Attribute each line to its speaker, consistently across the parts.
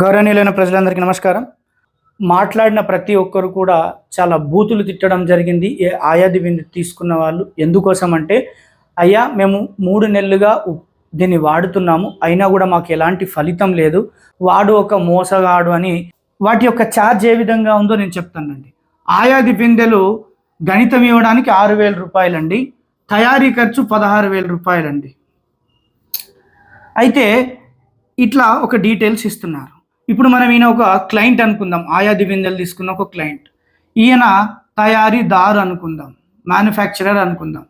Speaker 1: గౌరవనీయులైన ప్రజలందరికీ నమస్కారం. మాట్లాడిన ప్రతి ఒక్కరు కూడా చాలా బూతులు తిట్టడం జరిగింది. ఏ ఆయాది విందు తీసుకున్న వాళ్ళు ఎందుకోసం అంటే అయ్యా మేము మూడు నెలలుగా దీన్ని వాడుతున్నాము. అయినా కూడా మాకు ఎలాంటి ఫలితం లేదు. వాడు ఒక మోసగాడు అని వాటి యొక్క ఛార్జ్ ఏ విధంగా ఉందో నేను చెప్తానండి. ఆయాది బిందెలు గణితం ఇవ్వడానికి ఆరు వేల రూపాయలండి. తయారీ ఖర్చు పదహారు వేల రూపాయలండి. అయితే ఇట్లా ఒక డీటెయిల్స్ ఇస్తున్నారు. ఇప్పుడు మనం ఈయన ఒక క్లయింట్ అనుకుందాం. ఆయాది బిందెలు తీసుకున్న ఒక క్లయింట్ ఈయన తయారీదారు అనుకుందాం. మ్యానుఫ్యాక్చరర్ అనుకుందాం.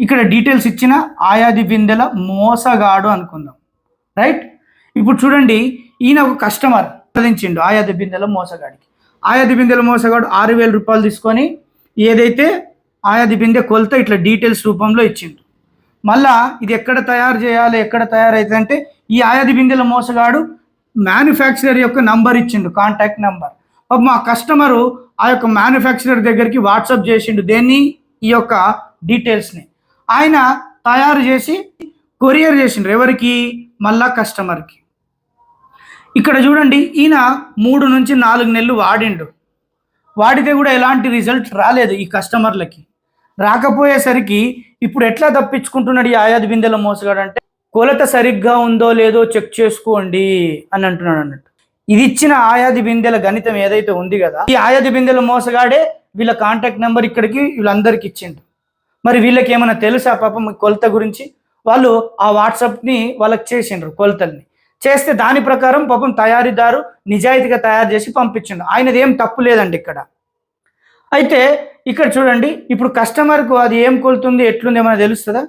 Speaker 1: ఇక్కడ డీటెయిల్స్ ఇచ్చిన ఆయాది బిందెల మోసగాడు అనుకుందాం. రైట్ ఇప్పుడు చూడండి ఈయన ఒక కస్టమర్ సాధించిండు ఆయాది బిందెల మోసగాడికి. ఆయాది బిందెల మోసగాడు ఆరు వేల రూపాయలు తీసుకొని ఏదైతే ఆయాది బిందె కొలత ఇట్లా డీటెయిల్స్ రూపంలో ఇచ్చిండు. మళ్ళా ఇది ఎక్కడ తయారు చేయాలి ఎక్కడ తయారైతే అంటే ఈ ఆయాది బిందెల మోసగాడు మ్యానుఫ్యాక్చరర్ యొక్క నంబర్ ఇచ్చిండు కాంటాక్ట్ నంబర్ మా కస్టమరు ఆ యొక్క మ్యానుఫ్యాక్చరర్ దగ్గరికి వాట్సాప్ చేసిండు దేన్ని? ఈ యొక్క డీటెయిల్స్ని ఆయన తయారు చేసి కొరియర్ చేసిండ్రు ఎవరికి? మళ్ళా కస్టమర్కి ఇక్కడ చూడండి ఈయన మూడు నుంచి నాలుగు నెలలు వాడిండు. వాడితే కూడా ఎలాంటి రిజల్ట్ రాలేదు ఈ కస్టమర్లకి రాకపోయేసరికి ఇప్పుడు ఎట్లా తప్పించుకుంటున్నాడు ఈ ఆయాది బిందెల మోసగాడు అంటే కొలత సరిగ్గా ఉందో లేదో చెక్ చేసుకోండి అని అంటున్నాడు అన్నట్టు. ఇది ఇచ్చిన ఆయాది బిందెల గణితం ఏదైతే ఉంది కదా ఈ ఆయాది బిందెల మోసగాడే వీళ్ళ కాంటాక్ట్ నెంబర్ ఇక్కడికి వీళ్ళందరికి ఇచ్చిండు. మరి వీళ్ళకి ఏమైనా తెలుసా పాపం కొలత గురించి? వాళ్ళు ఆ వాట్సాప్ని వాళ్ళకి చేసిండ్రు కొలతల్ని. చేస్తే దాని ప్రకారం పాపం తయారీదారు నిజాయితీగా తయారు చేసి పంపించిండు. ఆయనది ఏం తప్పు లేదండి ఇక్కడ. అయితే ఇక్కడ చూడండి ఇప్పుడు కస్టమర్కు అది ఏం కొలుతుంది ఎట్లుంది ఏమైనా తెలుస్తుందా?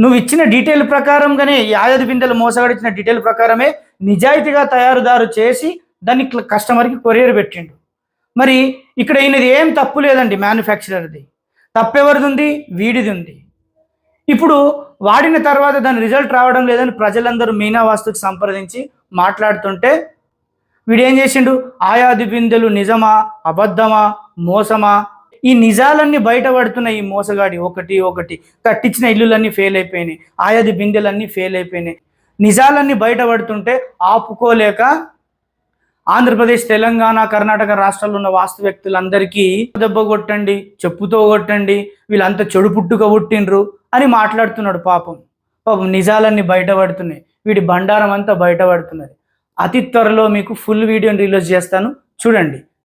Speaker 1: నువ్వు ఇచ్చిన డీటెయిల్ ప్రకారంగానే ఈ బిందెలు మోసగాడు డీటెయిల్ ప్రకారమే నిజాయితీగా తయారుదారు చేసి దాన్ని కస్టమర్కి కొరియర్ పెట్టిండు. మరి ఇక్కడ ఈయనది ఏం తప్పు లేదండి మ్యానుఫ్యాక్చరర్ది. తప్పెవరిది ఉంది వీడిది ఉంది ఇప్పుడు వాడిన తర్వాత దాని రిజల్ట్ రావడం లేదని ప్రజలందరూ మీనా వాస్తుకి సంప్రదించి మాట్లాడుతుంటే వీడేం చేసిండు? ఆయాది బిందెలు నిజమా? అబద్ధమా? మోసమా? ఈ నిజాలన్నీ బయటపడుతున్న ఈ మోసగాడి ఒకటి ఒకటి. కట్టించిన ఇల్లులన్నీ ఫెయిల్ అయిపోయినాయి ఆయాది బిందెలన్నీ ఫెయిల్ అయిపోయినాయి నిజాలన్నీ బయటపడుతుంటే ఆపుకోలేక ఆంధ్రప్రదేశ్ తెలంగాణ కర్ణాటక రాష్ట్రాల్లో ఉన్న వాస్తు వ్యక్తులందరికీ దెబ్బ కొట్టండి చెప్పుతో కొట్టండి వీళ్ళంతా చెడు పుట్టుక పుట్టిండ్రు అని మాట్లాడుతున్నాడు పాపం. పాపం నిజాలన్నీ బయటపడుతున్నాయి. వీడి బండారం అంతా బయటపడుతున్నది. అతి త్వరలో మీకు ఫుల్ వీడియోని రిలీజ్ చేస్తాను. చూడండి.